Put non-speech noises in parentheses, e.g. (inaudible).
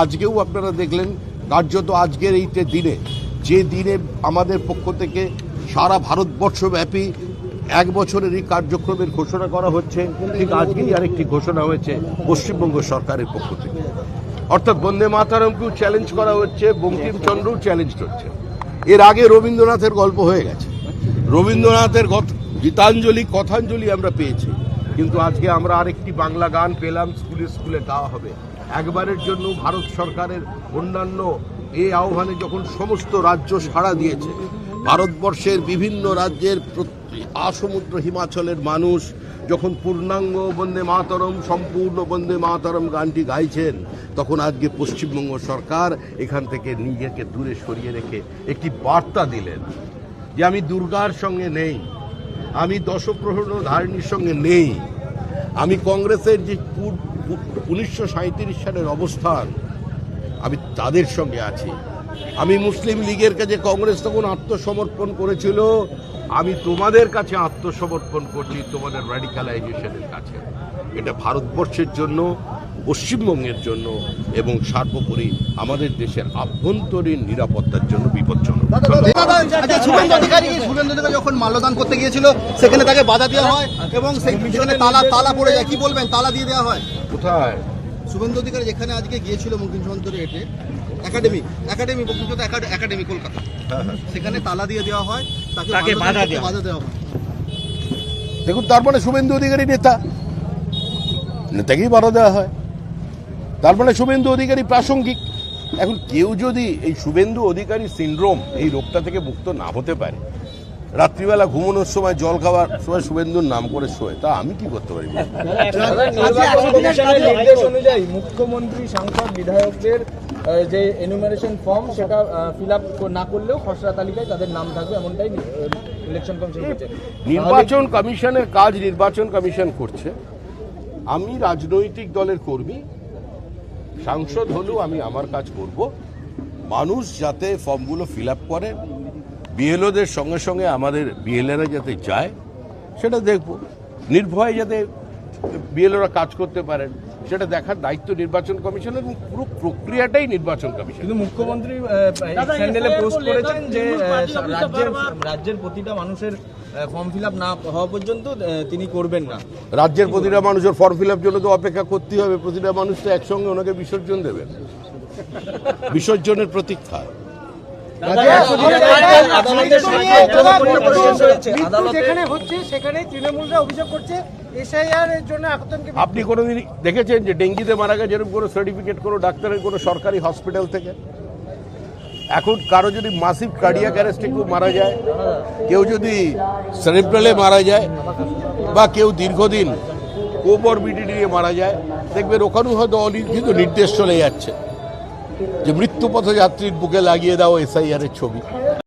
আজকেও আপনারা দেখলেন, কার্যত আজকের এই দিনে, যে দিনে আমাদের পক্ষ থেকে সারা ভারতবর্ষব্যাপী এক বছরের এই কার্যক্রমের ঘোষণা করা হচ্ছে, ঠিক আজকেই আরেকটি ঘোষণা হয়েছে পশ্চিমবঙ্গ সরকারের পক্ষ থেকে। অর্থাৎ বন্দে মাতারমকেও চ্যালেঞ্জ করা হচ্ছে, বঙ্কিমচন্দ্রও চ্যালেঞ্জ হচ্ছে এর আগে রবীন্দ্রনাথের গল্প হয়ে গেছে। রবীন্দ্রনাথের গীতাঞ্জলি, কথাঞ্জলি আমরা পেয়েছি। কিন্তু আজকে আমরা আরেকটি বাংলা গান পেলাম, স্কুলে স্কুলে গাওয়া হবে। একবারের জন্য ভারত সরকারের অন্যান্য এই আহ্বানে যখন সমস্ত রাজ্য সাড়া দিয়েছে, ভারতবর্ষের বিভিন্ন রাজ্যের আসমুদ্র হিমাচলের মানুষ যখন পূর্ণাঙ্গ বন্দে মাতরম, সম্পূর্ণ বন্দে মাতরম গানটি গাইছেন, তখন আজকে পশ্চিমবঙ্গ সরকার এখান থেকে নিজেকে দূরে সরিয়ে রেখে একটি বার্তা দিলেন যে আমি দুর্গার সঙ্গে নেই, আমি দশপ্রহণ ধারণীর সঙ্গে নেই, আমি কংগ্রেসের যে উনিশশো সাঁইত্রিশ সালের অবস্থান আমি তাদের সঙ্গে আছি। আমি মুসলিম লীগের কাছে কংগ্রেস তখন আত্মসমর্পণ করেছিল। আমি তোমাদের কাছে আত্মসমর্পণ করছি তোমাদের র্যাডিকালাইজেশনের কাছে। এটা ভারতবর্ষের জন্য পশ্চিমবঙ্গের জন্য এবং সর্বোপরি আমাদের দেশের আভ্যন্তরীণ নিরাপত্তার জন্য বিপজ্জনক। আচ্ছা, যখন মাল্যদান করতে গিয়েছিল সেখানে তাকে বাধা দেওয়া হয় এবং সেই পিছনে তালা তালা পড়ে যায়। কি বলবেন? তালা দিয়ে দেওয়া হয়? কোথায়? শুভেন্দু অধিকারী যেখানে আজকে গিয়েছিল মুখ্যমন্ত্রী এটে academy academy Bankimchandra academy Kolkata. সেখানে তালা দিয়ে দেওয়া হয় তাকে তাকে বাধা দেওয়া হয়। বাধা দেওয়া হয়। দেখুন তার মানে শুভেন্দু অধিকারী নেতা। নেতাকেই বাধা দেওয়া হয়। তার মানে শুভেন্দু অধিকারী প্রাসঙ্গিক। এখন কেউ যদি এই শুভেন্দু অধিকারী সিন্ড্রোম এই রোগটা থেকে মুক্ত না হতে পারে রাত্রিবেলা ঘুমানোর সময় জল খাওয়ার সময় শুভেন্দুর নাম করে শোয়। তা আমি কি করতে পারি মুখ্যমন্ত্রী সাংসদ বিধায়কদের যে এনুমারেশন ফর্ম সেটা ফিল আপ না করলেও খসড়া তালিকায় তাদের নাম থাকবে এমনটাই ইলেকশন কমিশন নির্বাচন কমিশনের কাজ নির্বাচন কমিশন করছে। আমি রাজনৈতিক দলের কর্মী। সাংসদ হলেও আমি আমার কাজ করব। মানুষ যাতে ফর্মগুলো ফিল আপ করে বিএলওদের সঙ্গে সঙ্গে আমাদের বিএলএরা যাতে যায় সেটা দেখব। নির্ভয়ে যাতে বিএলওরা কাজ করতে পারেন সেটা দেখার দায়িত্ব নির্বাচন কমিশনের এবং পুরো প্রক্রিয়াটাই নির্বাচন কমিশন। কিন্তু মুখ্যমন্ত্রী স্যান্ডেলে পোস্ট করেছেন যে রাজ্যের রাজ্যের প্রতিটা মানুষের ফর্ম ফিল আপ না হওয়া পর্যন্ত তিনি করবেন না। রাজ্যের প্রতিটা মানুষের ফর্ম ফিল আপ জন্য তো অপেক্ষা করতেই হবে প্রতিটা মানুষ তো একসঙ্গে ওনাকে বিসর্জন দেবেন। (laughs) বিসর্জনের প্রতীক্ষা। যেখানে হচ্ছে সেখানে তৃণমূলরা অভিযোগ করছে এসআইআর এর জন্য আপনি কোনোদিন দেখেছেন যে ডেঙ্গিতে মারা গেছে এরকম কোনো সার্টিফিকেট কোনো ডাক্তারের কোনো সরকারি হসপিটাল থেকে? এখন কারও যদি মাসিভ কার্ডিয়াক অ্যারেস্টে কেউ মারা যায় কেউ যদি সেরেব্রালে মারা যায় বা কেউ দীর্ঘদিন কোমরবিডিটি নিয়ে মারা যায় দেখবেন ওখানেও হয়তো অলিখিত নির্দেশ চলে যাচ্ছে। যে মৃত্যুপথ যাত্রীর বুকে লাগিয়ে দাও এসআইআর এর ছবি।